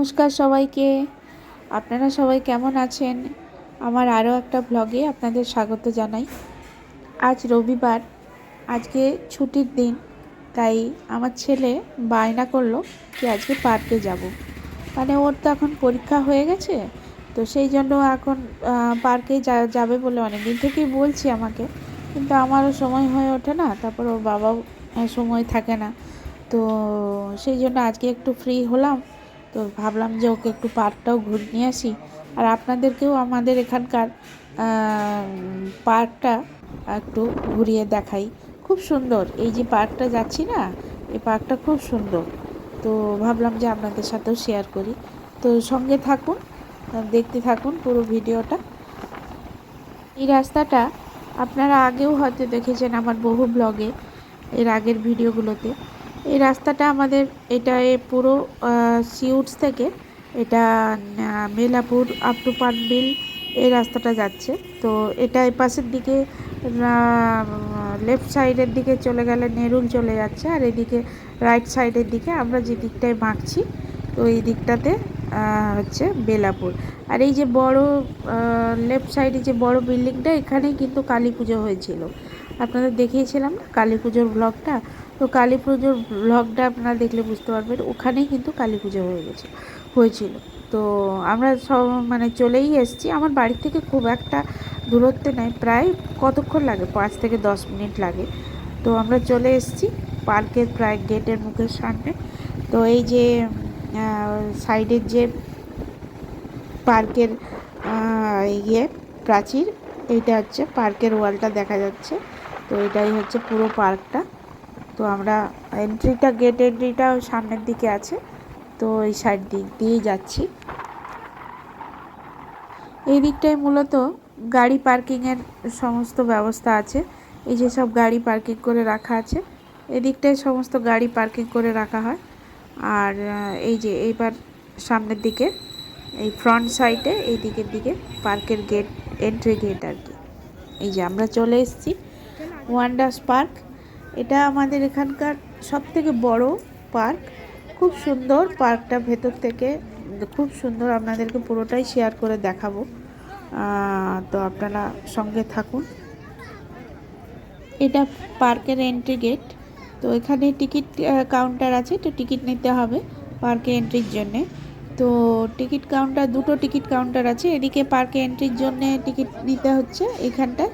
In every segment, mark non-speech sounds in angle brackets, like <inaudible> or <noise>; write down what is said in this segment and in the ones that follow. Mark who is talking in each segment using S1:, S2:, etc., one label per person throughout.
S1: নমস্কার সবাইকে। আপনারা সবাই কেমন আছেন? আমার আরও একটা ব্লগে আপনাদের স্বাগত জানাই। আজ রবিবার, আজকে ছুটির দিন, তাই আমার ছেলে বায়না করল কি আজকে পার্কে যাব। মানে ওর তো এখন পরীক্ষা হয়ে গেছে, তো সেই জন্য এখন পার্কে যাবে বলে অনেক দিন থেকেই বলছি আমাকে। কিন্তু আমারও সময় হয়ে ওঠে না, তারপর ওর বাবাও সময় থাকে না। তো সেই জন্য আজকে একটু ফ্রি হলাম। তো ভাবলাম যে ওকে একটু পার্কটাও ঘুরে নিয়ে আসি। আর আপনাদেরকেও আমাদের এখানকার পার্কটা একটু ঘুরিয়ে দেখাই। খুব সুন্দর। এই যে পার্কটা যাচ্ছি না, এই পার্কটা খুব সুন্দর। তো ভাবলাম যে আপনাদের সাথেও শেয়ার করি। তো সঙ্গে থাকুন, দেখতে থাকুন পুরো ভিডিওটা। এই রাস্তাটা আপনারা আগেও হয়তো দেখেছেন আমার বহু ব্লগে এর আগের ভিডিওগুলোতে এই রাস্তাটা আমাদের এটা পুরো সিউটস থেকে এটা মেলাপুর আপ টু পানবিল এই রাস্তাটা যাচ্ছে। তো এটা পাশের দিকে লেফট সাইডের দিকে চলে গেলে নেরুল চলে যাচ্ছে আর এদিকে রাইট সাইডের দিকে আমরা যে দিকটায় মাখছি, তো এই দিকটাতে হচ্ছে বেলাপুর। আর এই যে বড় লেফট সাইডে যে বড় বিল্ডিংটা এখানেই কিন্তু কালী পুজো হয়েছিল। আপনাদের দেখিয়েছিলাম না কালী পুজোর ব্লগটা তো কালী পুজোর ব্লগটা আপনারা দেখলে বুঝতে পারবেন, ওখানেই কিন্তু কালী পুজো হয়ে গেছে, হয়েছিল। তো আমরা সব মানে চলেই এসেছি, আমার বাড়ি থেকে খুব একটা দূরত্বে নয় প্রায় কতক্ষণ লাগে? পাঁচ থেকে দশ মিনিট লাগে। তো আমরা চলে এসেছি পার্কের প্রায় গেটের মুখের সামনে। তো এই যে সাইডের যে পার্কের ইয়ে প্রাচীর, এইটা হচ্ছে পার্কের ওয়ালটা দেখা যাচ্ছে। তো এটাই হচ্ছে পুরো পার্কটা। তো আমরা এন্ট্রিটা গেট এন্ট্রিটা সামনের দিকে আছে। তো এই সাইড দিক দিয়েই যাচ্ছি। এই দিকটায় মূলত গাড়ি পার্কিংয়ের সমস্ত ব্যবস্থা আছে। এই যে সব গাড়ি পার্কিং করে রাখা আছে। এদিকটায় সমস্ত গাড়ি পার্কিং করে রাখা হয়। আর এই যে এইবার সামনের দিকে, এই ফ্রন্ট সাইডে এই দিকের দিকে পার্কের গেট এন্ট্রি গেট আর কি। এই যে আমরা চলে এসেছি। ওয়ান্ডার্স পার্ক এটা আমাদের এখানকার সব থেকে বড় পার্ক। খুব সুন্দর পার্কটা ভেতর থেকে, খুব সুন্দর আপনাদেরকে পুরোটাই শেয়ার করে দেখাবো। তো আপনারা সঙ্গে থাকুন। এটা পার্কের এন্ট্রি গেট তো এখানে টিকিট কাউন্টার আছে, তো টিকিট নিতে হবে পার্কে এন্ট্রির জন্যে। তো টিকিট কাউন্টার দুটো টিকিট কাউন্টার আছে। এদিকে পার্কে এন্ট্রির জন্য টিকিট নিতে হচ্ছে এখানটায়।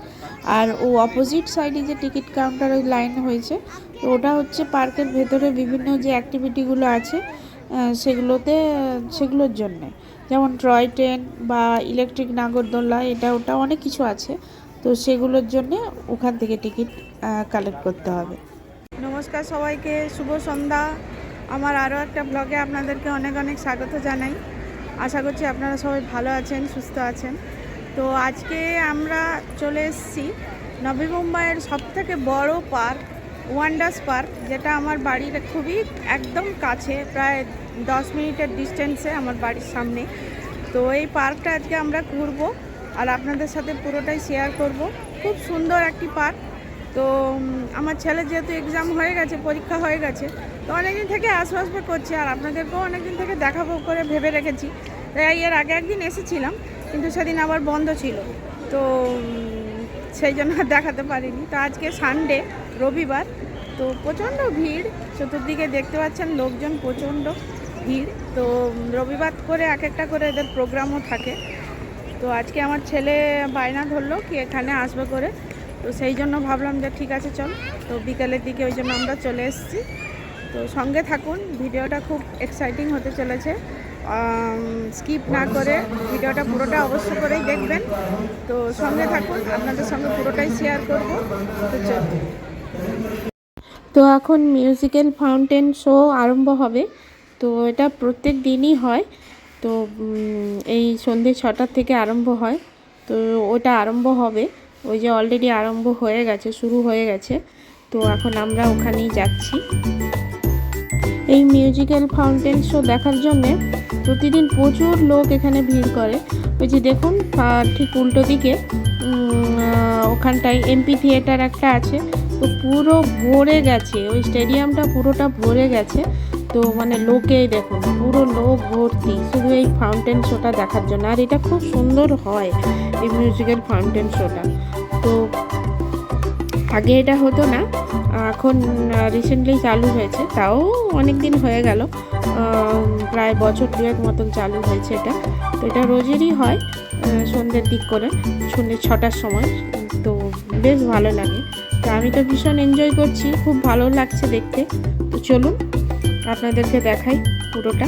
S1: আর ও অপোজিট সাইডে যে টিকিট কাউন্টার ওই লাইন হয়েছে, তো ওটা হচ্ছে পার্কের ভেতরে বিভিন্ন যে অ্যাক্টিভিটিগুলো আছে সেগুলোতে, সেগুলোর জন্যে। যেমন টয় ট্রেন বা ইলেকট্রিক নাগরদোলা, এটা, ওটা অনেক কিছু আছে, তো সেগুলোর জন্যে ওখান থেকে টিকিট কালেক্ট করতে হবে।
S2: নমস্কার সবাইকে, শুভ সন্ধ্যা। আমার আরও একটা ব্লগে আপনাদেরকে অনেক অনেক স্বাগত জানাই। আশা করছি আপনারা সবাই ভালো আছেন, সুস্থ আছেন। তো আজকে আমরা চলে এসেছি নবী মুম্বাইয়ের সবথেকে বড় পার্ক ওয়ান্ডার্স পার্ক যেটা আমার বাড়ির খুবই একদম কাছে, প্রায় দশ মিনিটের ডিস্টেন্সে আমার বাড়ির সামনে। তো এই পার্কটা আজকে আমরা ঘুরবো আর আপনাদের সাথে পুরোটাই শেয়ার করব। খুব সুন্দর একটি পার্ক। তো আমার ছেলে যেহেতু এক্সাম হয়ে গেছে, পরীক্ষা হয়ে গেছে, তো অনেকদিন থেকে আসবে আসবে করছে আর আপনাদেরকেও অনেকদিন থেকে দেখাবো করে ভেবে রেখেছি। তাই এর আগে একদিন এসেছিলাম। কিন্তু সেদিন আবার বন্ধ ছিল। তো সেই জন্য দেখাতে পারিনি। তো আজকে সানডে রবিবার, তো প্রচণ্ড ভিড়। চতুর্দিকে দেখতে পাচ্ছেন লোকজন, প্রচণ্ড ভিড়। তো রবিবার করে এক একটা করে এদের প্রোগ্রামও থাকে। তো আজকে আমার ছেলে বায়না ধরলো কি এখানে আসবে করে। তো সেই জন্য ভাবলাম যে ঠিক আছে, চল। তো বিকেলের দিকে ওই জন্য আমরা চলে এসেছি। তো সঙ্গে থাকুন, ভিডিওটা খুব এক্সাইটিং হতে চলেছে। স্কিপ না করে ভিডিওটা পুরোটা অবশ্য করেই দেখবেন। তো সঙ্গে থাকুন, আপনাদের সঙ্গে পুরোটাই শেয়ার করব। তো
S1: তো এখন মিউজিক্যাল ফাউন্টেন শো আরম্ভ হবে। তো এটা প্রত্যেক দিনই হয়। তো এই সন্ধ্যে ছটার থেকে আরম্ভ হয়। তো ওটা আরম্ভ হবে। ওই যে অলরেডি আরম্ভ হয়ে গেছে, শুরু হয়ে গেছে। তো এখন আমরা ওখানেই যাচ্ছি। এই মিউজিক্যাল ফাউন্টেন শো দেখার জন্যে প্রতিদিন প্রচুর লোক এখানে ভিড় করে। ওই যে দেখুন ঠিক উল্টো দিকে ওখানটায় এমপি থিয়েটার একটা আছে। তো পুরো ভরে গেছে, ওই স্টেডিয়ামটা পুরোটা ভরে গেছে।
S3: তো মানে লোকেই দেখুন, পুরো লোক ভর্তি শুধু এই ফাউন্টেন শোটা দেখার জন্য। আর এটা খুব সুন্দর হয়, এই মিউজিক্যাল ফাউন্টেন শোটা তো আগে এটা হতো না, এখন রিসেন্টলি চালু হয়েছে, তাও অনেক দিন হয়ে গেল প্রায় বছর দুয়েক মতন চালু হয়েছে এটা, তো এটা রোজেরই হয় সন্ধ্যের দিক করে, সন্ধ্যে ছটার সময়, তো বেশ ভালো লাগে, তো আমি তো ভীষণ এনজয় করছি, খুব ভালো লাগছে দেখতে, তো চলুন, আপনাদেরকে দেখাই পুরোটা।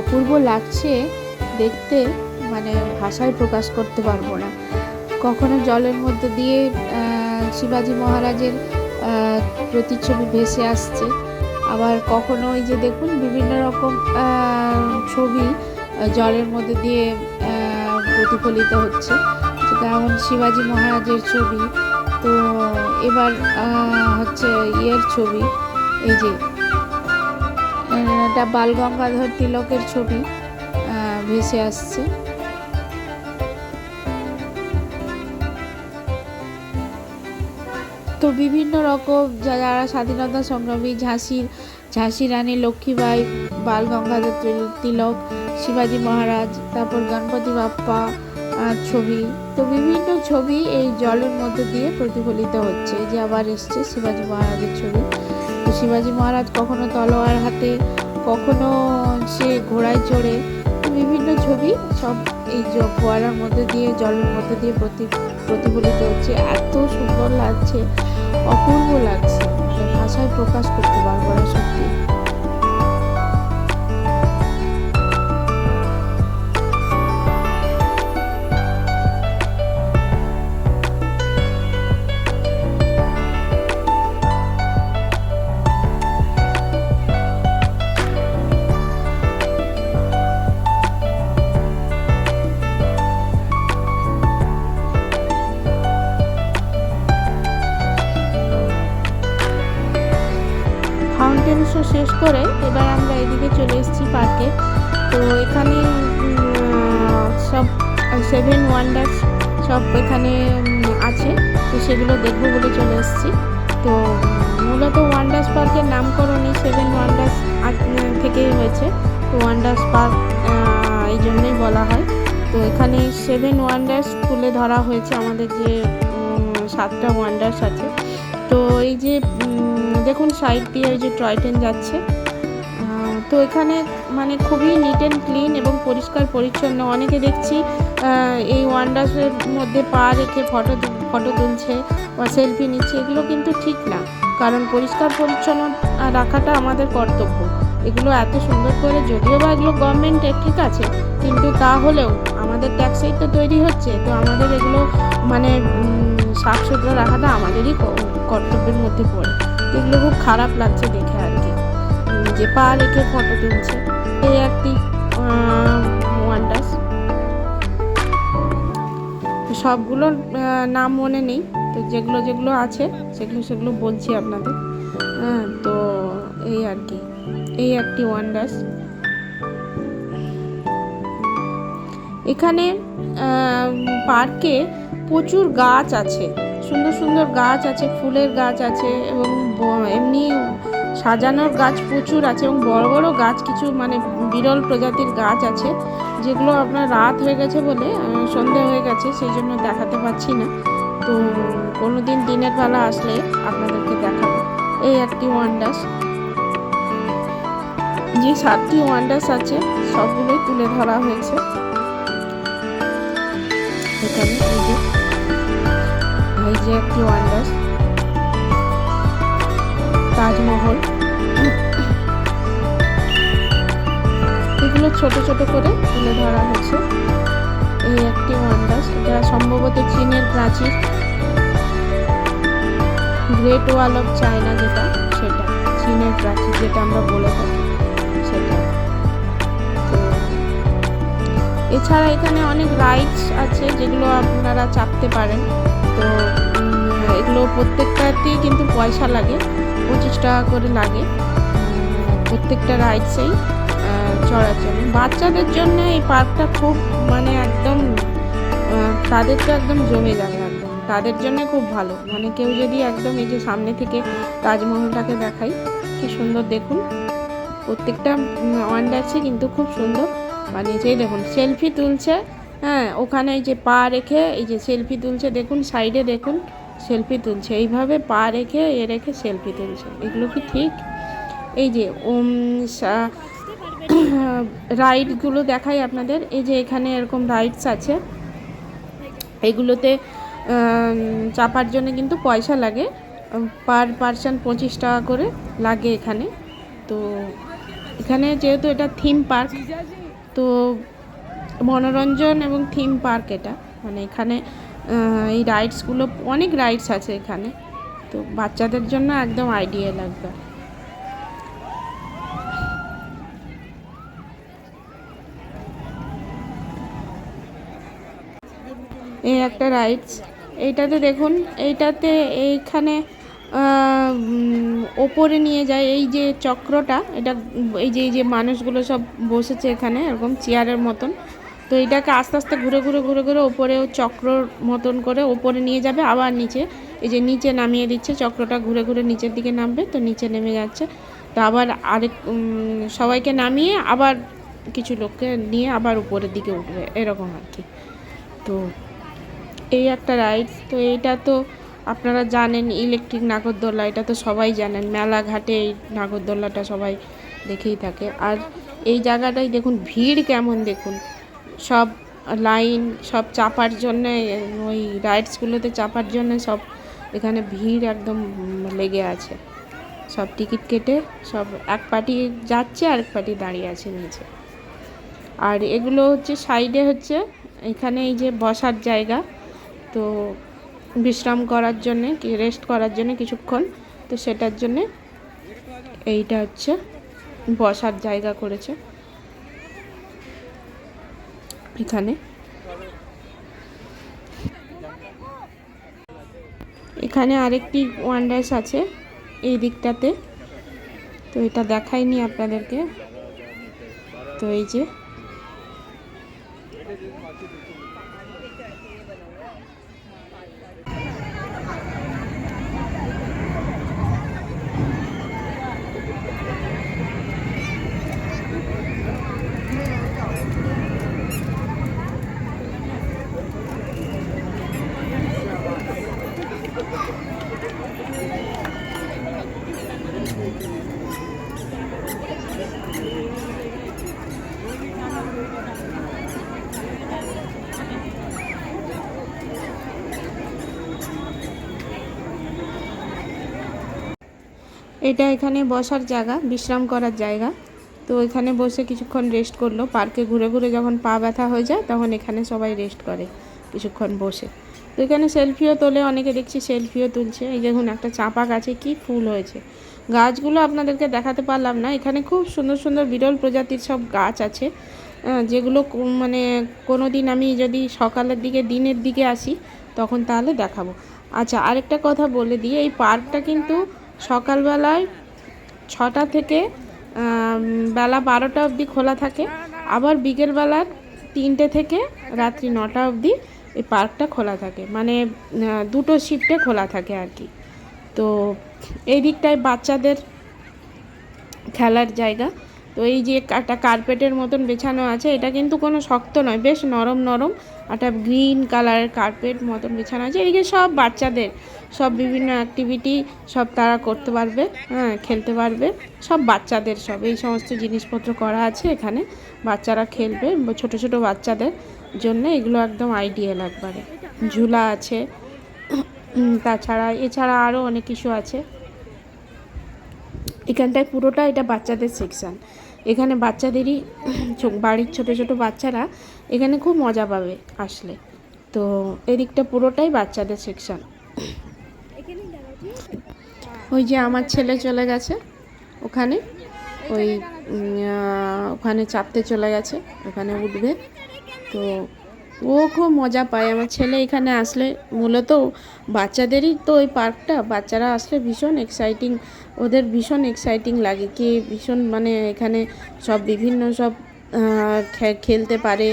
S1: অপূর্ব লাগছে দেখতে মানে ভাষায় প্রকাশ করতে পারব না। কখনো জলের মধ্যে দিয়ে শিবাজি মহারাজের প্রতিচ্ছবি ভেসে আসছে। আবার কখনো ওই যে দেখুন বিভিন্ন রকম ছবি জলের মধ্যে দিয়ে প্রতিফলিত হচ্ছে। যেমন শিবাজি মহারাজের ছবি, তো এবার হচ্ছে ইয়ের ছবি, এই যে এটা বাল গঙ্গাধর তিলকের ছবি ভেসে আসছে। তো বিভিন্ন রকম যারা স্বাধীনতা সংগ্রামী ঝাঁসির ঝাঁসি রানী, লক্ষ্মীবাই বাল গঙ্গাধর তিলক, শিবাজি মহারাজ, তারপর গণপতি বাপ্পা
S3: ছবি। তো বিভিন্ন ছবি এই জলের মধ্যে দিয়ে প্রতিফলিত হচ্ছে। যে আবার এসছে শিবাজি মহারাজের ছবি। তো শিবাজি মহারাজ কখনো তলোয়ার হাতে কখনো সে ঘোড়ায় চড়ে বিভিন্ন ছবি সব এই ফোয়ারার মধ্যে দিয়ে, জলের মধ্যে দিয়ে প্রতি, প্রতিফলিত হচ্ছে। এত সুন্দর লাগছে, অপূর্ব লাগছে। ভাষায় প্রকাশ করতে পারব না সত্যি। ওয়ান্ডার্স পার্ক এই জন্যই বলা হয়। তো এখানে সেভেন ওয়ান্ডার্স তুলে ধরা হয়েছে আমাদের যে সাতটা ওয়ান্ডার্স আছে। তো এই যে দেখুন সাইড দিয়ে ওই যে টয় ট্রেন যাচ্ছে। তো এখানে মানে খুবই নিট অ্যান্ড ক্লিন এবং পরিষ্কার পরিচ্ছন্ন। অনেকে দেখছি এই ওয়ান্ডার্সের মধ্যে পা রেখে ফটো ফটো তুলছে বা সেলফি নিচ্ছে। এগুলো কিন্তু ঠিক না। কারণ পরিষ্কার পরিচ্ছন্ন রাখাটা আমাদের কর্তব্য। এগুলো এত সুন্দর করে যদিও বা এগুলো গভর্নমেন্টের ঠিক আছে কিন্তু তাহলেও আমাদের ট্যাক্সেই তো তৈরি হচ্ছে তো আমাদের এগুলো মানে সাফ সুতরা রাখাটা আমাদেরই কর্তব্যের মধ্যে পড়ে। তো এগুলো খুব খারাপ লাগছে দেখে আর কি। যে পা রেখে ফটো তুলছে। এই একটি ওয়ান্ডার্স সবগুলোর আহ, নাম মনে নেই তো যেগুলো যেগুলো আছে সেগুলো সেগুলো বলছি আপনাদের। হ্যাঁ তো এই আর কি। এই একটি ওয়ান্ডার্স এখানে পার্কে প্রচুর গাছ আছে। সুন্দর সুন্দর গাছ আছে ফুলের গাছ আছে এবং এমনি সাজানোর গাছ প্রচুর আছে এবং বড় বড় গাছ কিছু মানে বিরল প্রজাতির গাছ আছে যেগুলো আপনার রাত হয়ে গেছে বলে আহ, সন্ধে হয়ে গেছে সেই জন্য দেখাতে পাচ্ছি না। তো কোনো দিন দিনের বেলা আসলে আপনাদেরকে দেখাবো। এই একটি ওয়ান্ডার্স যে সাতটি ওয়ান্ডার্স আছে, সবগুলোই তুলে ধরা হয়েছে। এখানে এই যে এই যে একটি ওয়ান্ডার্স। তাজমহল। এগুলো ছোট ছোট করে তুলে ধরা হয়েছে। এই একটি ওয়ান্ডার্স, এটা সম্ভবত চীনের প্রাচীর। গ্রেট ওয়াল অফ চায়না যেটা, সেটা, চীনের প্রাচীর যেটা আমরা বলে থাকি। সেটা এছাড়া এখানে অনেক রাইডস আছে যেগুলো আপনারা চাপতে পারেন। তো এগুলো প্রত্যেকটাতেই কিন্তু পয়সা লাগে, পঁচিশ টাকা করে লাগে। প্রত্যেকটা রাইডসেই চড়ার বাচ্চাদের জন্য এই পার্কটা খুব মানে একদম তাদের তো একদম জমে যাবে একদম। তাদের জন্য খুব ভালো। মানে কেউ যদি একদম এই যে সামনে থেকে তাজমহলটাকে দেখাই কি সুন্দর দেখুন। প্রত্যেকটা ওয়ান্ডার্সই কিন্তু খুব সুন্দর। মানে যেই দেখুন সেলফি তুলছে হ্যাঁ ওখানে এই যে পা রেখে, এই যে সেলফি তুলছে, দেখুন সাইডে দেখুন সেলফি তুলছে। এইভাবে পা রেখে, এ রেখে সেলফি তুলছে। এগুলো কি ঠিক? এই যে ওম রাইডগুলো দেখাই আপনাদের। এই যে এখানে এরকম রাইডস আছে। এগুলোতে চাপার জন্য কিন্তু পয়সা লাগে। পার পার্সন পঁচিশ টাকা করে লাগে এখানে। তো এখানে যেহেতু এটা থিম পার্ক তো মনোরঞ্জন এবং থিম পার্ক এটা। মানে এখানে এই রাইডসগুলো অনেক রাইডস আছে এখানে। তো বাচ্চাদের জন্য একদম আইডিয়া লাগবে। এই একটা রাইডস এইটাতে দেখুন, এইটাতে এইখানে ওপরে নিয়ে যায়। এই যে চক্রটা, এটা এই যে এই যে মানুষগুলো সব বসেছে এখানে, এরকম চেয়ারের মতন। তো এটাকে আস্তে আস্তে ঘুরে ঘুরে ঘুরে ঘুরে ওপরে চক্রর মতন করে ওপরে নিয়ে যাবে, আবার নিচে, এই যে নিচে নামিয়ে দিচ্ছে, চক্রটা ঘুরে ঘুরে নিচের দিকে নামবে, তো নিচে নেমে যাচ্ছে। তো আবার আরেক সবাইকে নামিয়ে আবার কিছু লোককে নিয়ে আবার উপরের দিকে উঠবে, এরকম আর কি। তো এই একটা রাইড, তো এইটা তো আপনারা জানেন ইলেকট্রিক নাগরদোল্লা এটা তো সবাই জানেন। মেলাঘাটে এই নাগরদোল্লাটা সবাই দেখেই থাকে। আর এই জায়গাটায় দেখুন, ভিড় কেমন দেখুন। সব লাইন, সব চাপার জন্য, ওই রাইডসগুলোতে চাপার জন্য সব এখানে ভিড় একদম লেগে আছে। সব টিকিট কেটে সব এক পার্টি যাচ্ছে আর এক পার্টি দাঁড়িয়ে আছে নিচে। আর এগুলো হচ্ছে সাইডে হচ্ছে, এখানে এই যে বসার জায়গা। তো বিশ্রাম করার জন্যে রেস্ট করার জন্য কিছুক্ষণ। তো সেটার জন্যে এইটা হচ্ছে বসার জায়গা করেছে। এখানে। এখানে আরেকটি ওয়ান্ডার্স আছে এই দিকটাতে। তো এটা দেখাইনি আপনাদেরকে। তো এই যে এটা এখানে বসার জায়গা, বিশ্রাম করার জায়গা। তো এখানে বসে কিছুক্ষণ রেস্ট করল। পার্কে ঘুরে ঘুরে যখন পা ব্যথা হয়ে যায়, তখন এখানে সবাই রেস্ট করে কিছুক্ষণ বসে। তো এখানে সেলফিও তোলে, অনেকে দেখছি সেলফিও তুলছে। এই দেখুন, একটা চাপা গাছে কি ফুল হয়েছে। গাছগুলো আপনাদেরকে দেখাতে পারলাম না। এখানে খুব সুন্দর সুন্দর বিরল প্রজাতির সব গাছ আছে যেগুলো মানে কোনো দিন আমি যদি সকালের দিকে, দিনের দিকে আসি, তখন তাহলে দেখাবো। আচ্ছা আরেকটা কথা বলে দিই। এই পার্কটা কিন্তু সকালবেলায় ছটা থেকে বেলা বারোটা অবধি খোলা থাকে। আবার বিকেলবেলার তিনটে থেকে রাত্রি নটা অবধি এই পার্কটা খোলা থাকে। মানে দুটো শিফটে খোলা থাকে আর কি। তো এই দিকটায় বাচ্চাদের খেলার জায়গা। তো এই যে একটা কার্পেটের মতন বেছানো আছে, এটা কিন্তু কোনো শক্ত নয়, বেশ নরম নরম। একটা গ্রিন কালারের কার্পেট মতন বেছানো আছে। এদিকে সব বাচ্চাদের সব বিভিন্ন অ্যাক্টিভিটি সব তারা করতে পারবে হ্যাঁ খেলতে পারবে। সব বাচ্চাদের সব, এই সমস্ত জিনিসপত্র করা আছে এখানে। বাচ্চারা খেলবে, ছোট ছোট বাচ্চাদের জন্য এগুলো একদম আইডিয়াল একবারে। ঝুলা আছে তাছাড়া, এছাড়া আরও অনেক কিছু আছে। এখানটায় পুরোটা এটা বাচ্চাদের সেকশান এখানে বাচ্চাদেরই বাড়ির ছোট ছোট বাচ্চারা এখানে খুব মজা পাবে আসলে। তো এদিকটা পুরোটাই বাচ্চাদের সেকশন ওই যে আমার ছেলে চলে গেছে ওখানে, ওই ওখানে চাপতে চলে গেছে, ওখানে উঠবে। তো ও খুব মজা পায়। আমার ছেলে এখানে আসলে মূলত বাচ্চাদেরই তো ওই পার্কটা, বাচ্চারা আসলে ভীষণ এক্সাইটিং ওদের ভীষণ এক্সাইটিং লাগে। কি ভীষণ মানে এখানে সব বিভিন্ন সব খেলতে পারে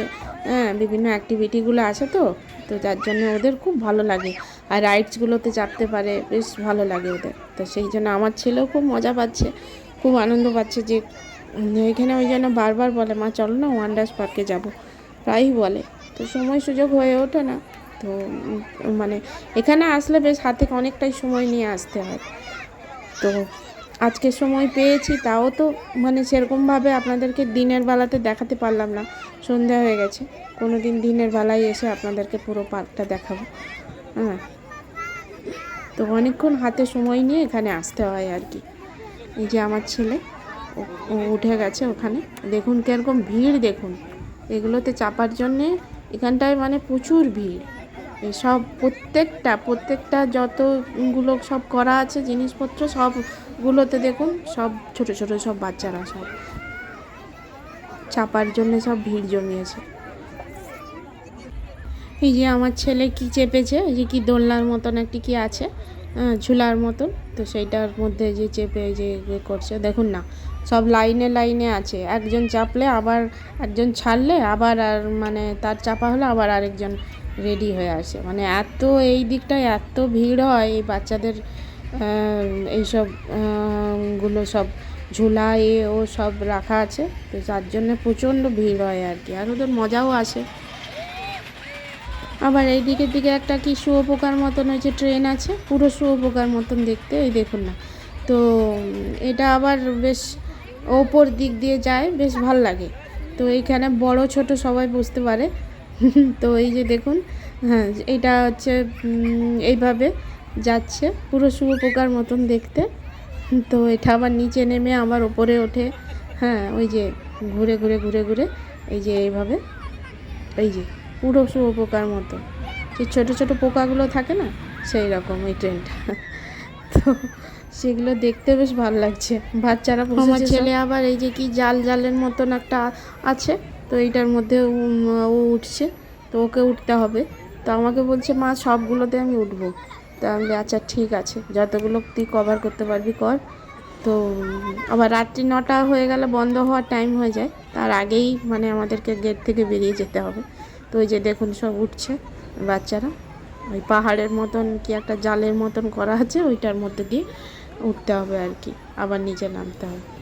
S3: হ্যাঁ বিভিন্ন অ্যাক্টিভিটিগুলো আছে তো তো যার জন্য ওদের খুব ভালো লাগে। আর রাইডসগুলোতে চাপতে পারে, বেশ ভালো লাগে ওদের। তো সেই জন্য আমার ছেলেও খুব মজা পাচ্ছে, খুব আনন্দ পাচ্ছে যে, এখানে ওই জন্য বারবার বলে, মা, চলো না ওয়ান্ডার্স পার্কে যাব। প্রায়ই বলে। তো সময় সুযোগ হয়ে ওঠে না। তো মানে এখানে আসলে বেশ হাতে অনেকটাই সময় নিয়ে আসতে হয়। তো আজকে সময় পেয়েছি, তাও তো মানে সেরকমভাবে আপনাদেরকে দিনের বেলাতে দেখাতে পারলাম না। সন্ধ্যা হয়ে গেছে কোনো দিন দিনের বেলায় এসে আপনাদেরকে পুরো পার্কটা দেখাবো। হ্যাঁ। তো অনেকক্ষণ হাতে সময় নিয়ে এখানে আসতে হয় আর কি। এই যে আমার ছেলে, ও- উঠে গেছে ওখানে। দেখুন কীরকম ভিড়, দেখুন। এগুলোতে চাপার জন্যে এখানটায় মানে প্রচুর ভিড়। সব প্রত্যেকটা প্রত্যেকটা যতগুলো সব করা আছে জিনিসপত্র, সবগুলোতে দেখুন সব ছোট ছোট সব বাচ্চারা সব চাপার জন্য সব ভিড় জমিয়েছে। এই যে আমার ছেলে কি চেপেছে? এই যে কি দোলনার মতন একটি কি আছে? ঝুলার মতন। তো সেইটার মধ্যে যে চেপে যে করছে, দেখুন না, সব লাইনে লাইনে আছে। একজন চাপলে আবার একজন ছাড়লে আবার আর মানে তার চাপা হলে আবার আরেকজন রেডি হয়ে আসে। মানে এত এই দিকটায় এত ভিড় হয়, এই বাচ্চাদের এইসবগুলো সব ঝুলা, এ, ও সব রাখা আছে। তো যার জন্য প্রচণ্ড ভিড় হয় আর কি। আর ওদের মজাও আসে। আবার এই দিকের দিকে একটা কি শুয়োপোকার মতন ওই যে ট্রেন আছে, পুরো শুয়োপোকার মতন দেখতে, এই দেখুন না। তো, এটা আবার বেশ ওপর দিক দিয়ে যায়, বেশ ভালো লাগে। তো এইখানে বড় ছোট সবাই বুঝতে পারে। <laughs> তো এই যে দেখুন হ্যাঁ এটা হচ্ছে এইভাবে যাচ্ছে, পুরো শুয়োপোকার মতন দেখতে। তো এটা আবার নিচে নেমে আবার ওপরে ওঠে। হ্যাঁ ওই যে ঘুরে ঘুরে ঘুরে ঘুরে, এই যে এইভাবে, এই যে। পুরো শুয়োপোকার মতো। যে ছোটো ছোটো পোকাগুলো থাকে না সেই রকম ওই ট্রেনটা তো সেগুলো দেখতে বেশ ভালো লাগছে। বাচ্চারা আমার ছেলে আবার এই যে কি জাল জালের মতন একটা আছে তো এইটার মধ্যে ও উঠছে তো ওকে উঠতে হবে। তো আমাকে বলছে মা সবগুলোতে আমি উঠবো। তা আমি আচ্ছা ঠিক আছে যতগুলো তুই কভার করতে পারবি কর। তো আবার রাত্রি নটা হয়ে গেলে বন্ধ হওয়ার টাইম হয়ে যায়। তার আগেই মানে আমাদেরকে গেট থেকে বেরিয়ে যেতে হবে। তো ওই যে দেখুন সব উঠছে বাচ্চারা। ওই পাহাড়ের মতন কি একটা জালের মতন করা আছে, ওইটার মধ্যে দিয়ে উঠতে হবে আর কি। আবার নিচে নামতে হবে।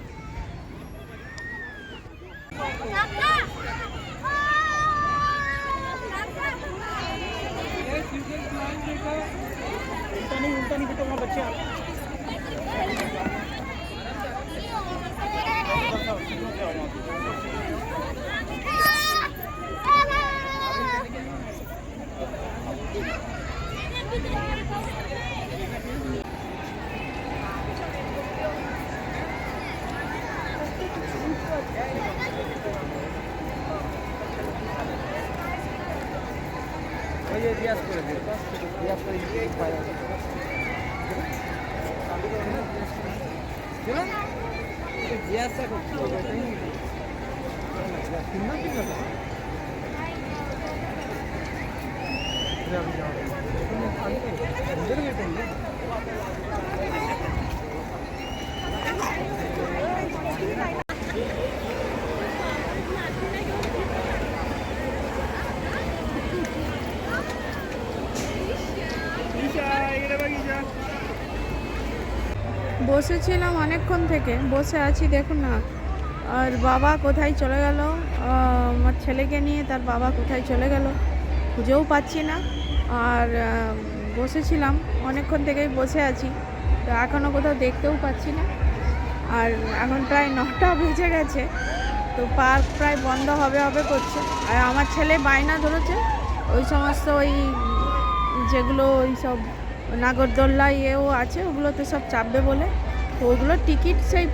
S3: 그냥 그냥 안 들어갈 텐데.
S2: বসেছিলাম অনেকক্ষণ থেকে। বসে আছি, দেখুন না। আর বাবা কোথায় চলে গেল? আমার ছেলেকে নিয়ে তার বাবা কোথায় চলে গেল? খুঁজেও পাচ্ছি না। আর বসেছিলাম, অনেকক্ষণ থেকেই বসে আছি। তো এখনও কোথাও দেখতেও পাচ্ছি না। আর এখন প্রায় নটা বেজে গেছে। তো পার্ক প্রায় বন্ধ হবে হবে করছে। আর আমার ছেলে বায়না ধরেছে। ওই সমস্ত ওই যেগুলো ওই সব নাগরদোল্লা ইয়েও আছে ওগুলোতে সব চাপবে বলে। তো ওগুলোর টিকিট সেই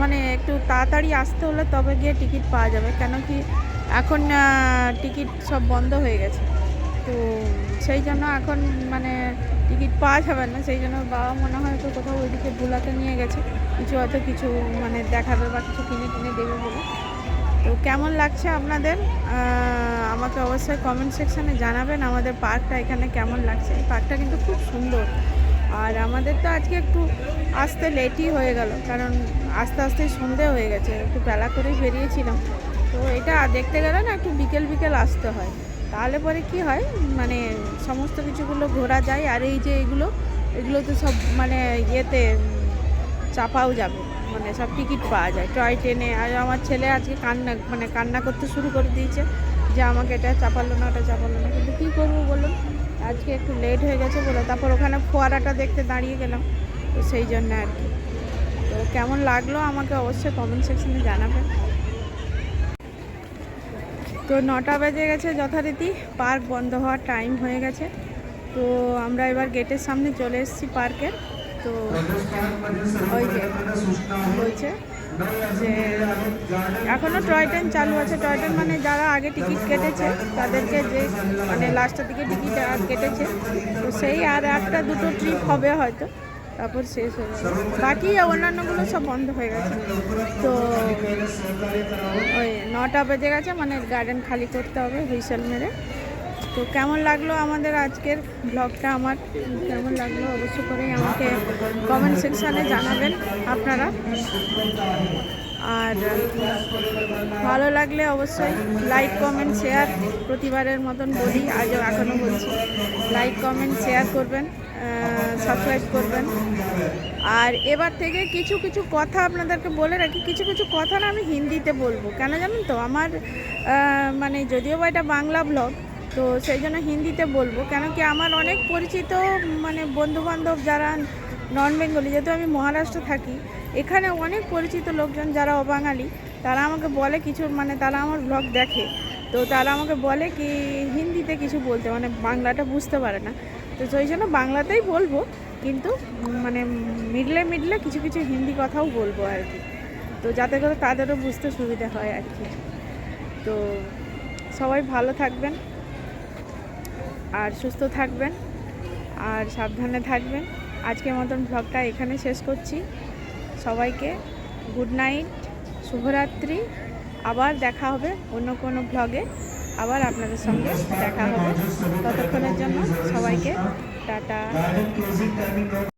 S2: মানে একটু তাড়াতাড়ি আসতে হলে তবে গিয়ে টিকিট পাওয়া যাবে। কেন কি এখন টিকিট সব বন্ধ হয়ে গেছে। তো সেই জন্য এখন মানে টিকিট পাওয়া যাবে না। সেই জন্য বাবা মনে হয় তো কোথাও ওইদিকে বুলাতে নিয়ে গেছে। কিছু হয়তো কিছু মানে দেখাবে বা কিছু কিনে কিনে দেবে বলে। তো কেমন লাগছে আপনাদের? আমাকে অবশ্যই কমেন্ট সেকশানে জানাবেন। আমাদের পার্কটা এখানে কেমন লাগছে? এই পার্কটা কিন্তু খুব সুন্দর। আর আমাদের তো আজকে একটু আসতে লেটই হয়ে গেল, কারণ আস্তে আস্তে সন্ধে হয়ে গেছে, একটু বেলা করেই বেরিয়েছিলাম। তো এটা দেখতে গেলে না একটু বিকেল বিকেল আসতে হয়। তাহলে পরে কি হয় মানে সমস্ত কিছুগুলো ঘোরা যায়, আর এই যে এগুলো এগুলো তো সব মানে ইয়েতে চাপাও যাবে মানে সব টিকিট পাওয়া যায়, টয় ট্রেনে। আর আমার ছেলে আজকে কান্না মানে কান্না করতে শুরু করে দিয়েছে যে আমাকে এটা চাপালো না, ওটা চাপালো না। কিন্তু কী করব বলুন? আজকে একটু লেট হয়ে গেছে বলে, তারপর ওখানে ফোয়ারাটা দেখতে দাঁড়িয়ে গেলাম, তো সেই জন্য আর কি। তো কেমন লাগল আমাকে অবশ্যই কমেন্ট সেকশনে জানাবেন তো নটা বেজে গেছে যথারীতি পার্ক বন্ধ হওয়ার টাইম হয়ে গেছে। তো আমরা এবার গেটের সামনে চলে এসেছি পার্কের তো ওই যে, বলছে যে এখনও টয় ট্রেন চালু আছে। টয় ট্রেন মানে যারা আগে টিকিট কেটেছে, তাদেরকে যে মানে লাস্টের দিকে টিকিট কেটেছে, তো সেই আর একটা দুটো ট্রিপ হবে হয়তো, তারপর শেষ হয়ে যাবে। বাকি অন্যান্যগুলো সব বন্ধ হয়ে গেছে। তো ওই নটা বেজে গেছে মানে গার্ডেন খালি করতে হবে, হুইসেল মেরে। তো কেমন লাগল আমাদের আজকের ব্লগটা আমার কেমন লাগল অবশ্যই করেই আমাকে কমেন্ট সেকশানে জানাবেন আপনারা। আর ভালো লাগলে অবশ্যই লাইক কমেন্ট শেয়ার প্রতিবারের মতন বলি, আজও এখনও বলছি। লাইক কমেন্ট শেয়ার করবেন সাবস্ক্রাইব করবেন। আর এবার থেকে কিছু কিছু কথা আপনাদেরকে বলে রাখি। কিছু কিছু কথা না আমি হিন্দিতে বলব। কেন জানেন তো? আমার মানে যদিও বা এটা বাংলা ব্লগ তো সেই জন্য হিন্দিতে বলব। কেন কি আমার অনেক পরিচিত মানে বন্ধুবান্ধব যারা নন বেঙ্গলি যেহেতু আমি মহারাষ্ট্র থাকি, এখানে অনেক পরিচিত লোকজন যারা অবাঙালি, তারা আমাকে বলে কিছু মানে তারা আমার ব্লগ দেখে। তো তারা আমাকে বলে কি হিন্দিতে কিছু বলতে মানে বাংলাটা বুঝতে পারে না। তো সেই জন্য বাংলাতেই বলব, কিন্তু মানে মিডলে মিডলে কিছু কিছু হিন্দি কথাও বলব আর কি। তো যাতে করে তাদেরও বুঝতে সুবিধা হয় আর কি। তো সবাই ভালো থাকবেন। আর সুস্থ থাকবেন আর সাবধানে থাকবেন। আজকের মতন ব্লগটা এখানে শেষ করছি। সবাইকে গুড নাইট শুভরাত্রি। আবার দেখা হবে অন্য কোনো ব্লগে আবার আপনাদের সঙ্গে দেখা হবে। ততক্ষণের জন্য সবাইকে টাটা।